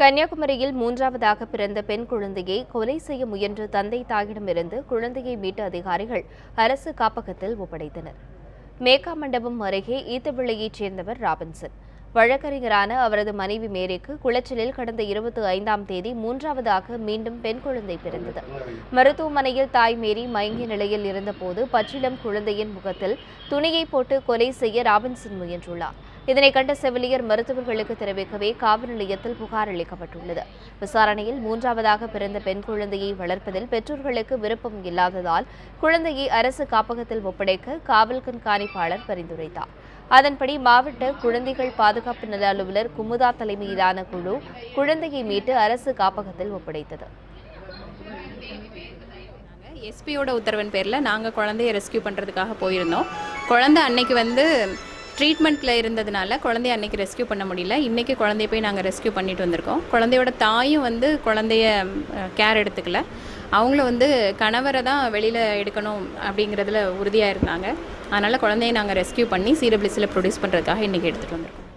கன்னியாகுமரியில் மூன்றாவதாக பிறந்த பெண் குழந்தையை கொலை செய்ய முயன்ற தந்தை தாயிடமிருந்து குழந்தையை மீட்ட அதிகாரிகள் அரசு காப்பகத்தில் ஒப்படைத்தனர். மேகா மண்டபம் அருகே ஈத்தவிளையைச் சேர்ந்தவர் ராபின்சன். வழக்கறிஞரான அவரது மனைவி மேரிக்கு குளச்சலில் கடந்த இருபத்தி ஐந்தாம் தேதி மூன்றாவதாக மீண்டும் பெண் குழந்தை பிறந்தது. மருத்துவமனையில் தாய் மேரி மயங்கிய நிலையில் இருந்தபோது பச்சிளம் குழந்தையின் முகத்தில் துணியை போட்டு கொலை செய்ய ராபின்சன் முயன்றுள்ளார். இதனை கண்ட செவிலியர் மருத்துவர்களுக்கு தெரிவிக்கவே காவல் நிலையத்தில் புகார் அளிக்கப்பட்டுள்ளது. விசாரணையில் மூன்றாவதாக பிறந்த பெண் குழந்தையை வளர்ப்பதில் பெற்றோர்களுக்கு விருப்பம் இல்லாததால் குழந்தையை அரசு காப்பகத்தில் ஒப்படைக்க காவல் கண்காணிப்பாளர் பரிந்துரைத்தார். அதன்படி மாவட்ட குழந்தைகள் பாதுகாப்பு நல அலுவலர் குமுதா தலைமையிலான குழு குழந்தையை மீட்டு அரசு காப்பகத்தில் ஒப்படைத்தது. எஸ்பியோட உத்தரவின் பேரில் நாங்கள் குழந்தைய ரெஸ்க்யூ பண்ணுறதுக்காக போயிருந்தோம். குழந்தை அன்னைக்கு வந்து ட்ரீட்மெண்ட்டில் இருந்ததுனால குழந்தைய அன்றைக்கி ரெஸ்கியூ பண்ண முடியல. இன்றைக்கி குழந்தைய போய் நாங்கள் ரெஸ்க்யூ பண்ணிட்டு வந்திருக்கோம். குழந்தையோட தாயும் வந்து குழந்தைய கேர் எடுத்துக்கல. அவங்கள வந்து கணவரை தான் வெளியில் எடுக்கணும் அப்படிங்கிறதுல உறுதியாக இருந்தாங்க. அதனால் குழந்தைய நாங்கள் ரெஸ்கியூ பண்ணி சீரபிளிஸில் ப்ரொடியூஸ் பண்ணுறதுக்காக இன்றைக்கி எடுத்துகிட்டு வந்திருக்கோம்.